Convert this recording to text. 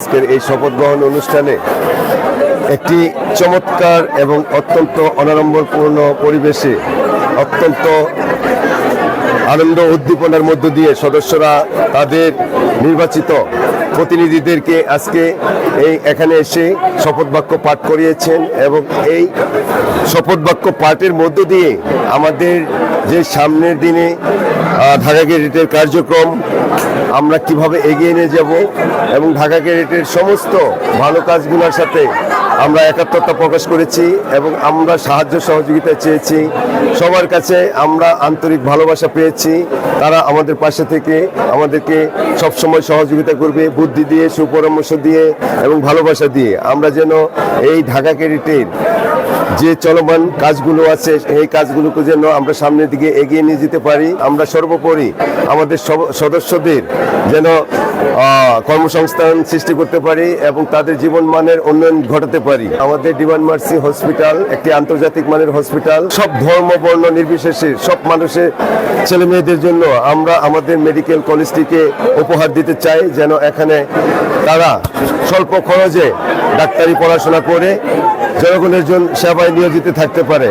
আজকের এই শপথ গ্রহণ অনুষ্ঠানে একটি চমৎকার এবং অত্যন্ত অনাড়ম্বরপূর্ণ পরিবেশে অত্যন্ত আনন্দ উদ্দীপনার মধ্য দিয়ে সদস্যরা তাদের নির্বাচিত প্রতিনিধিদেরকে আজকে এই এখানে এসে শপথ বাক্য পাঠ করিয়েছেন এবং এই শপথ বাক্য পাঠের মধ্য দিয়ে আমাদের যে সামনের দিনে ঢাকা গেটের কার্যক্রম, আমরা কীভাবে এগিয়ে নিয়ে যাব এবং ঢাকা গেটের সমস্ত ভালো কাজগুলোর সাথে আমরা একাত্মতা প্রকাশ করেছি এবং আমরা সাহায্য সহযোগিতা চেয়েছি। সবার কাছে আমরা আন্তরিক ভালোবাসা পেয়েছি। তারা আমাদের পাশে থেকে আমাদেরকে সবসময় সহযোগিতা করবে, বুদ্ধি দিয়ে, সুপরামর্শ দিয়ে এবং ভালোবাসা দিয়ে। আমরা যেন এই ঢাকা ক্যারিটের যে চলমান কাজগুলো আছে এই কাজগুলোকে যেন আমরা সামনের দিকে এগিয়ে নিয়ে যেতে পারি। আমরা সর্বোপরি আমাদের সদস্যদের যেন কর্মসংস্থান সৃষ্টি করতে পারি এবং তাদের জীবন মানের উন্নয়ন ঘটাতে পারি। আমাদের ডিভান মার্সি হসপিটাল একটি আন্তর্জাতিক মানের হসপিটাল। সব ধর্ম, বর্ণ, নির্বিশেষে সব মানুষের ছেলে মেয়েদের জন্য আমরা আমাদের মেডিকেল কলেজটিকে উপহার দিতে চাই, যেন এখানে তারা স্বল্প খরচে ডাক্তারি পড়াশোনা করে জনগণের জন্য সেবায় নিয়োজিত থাকতে পারে।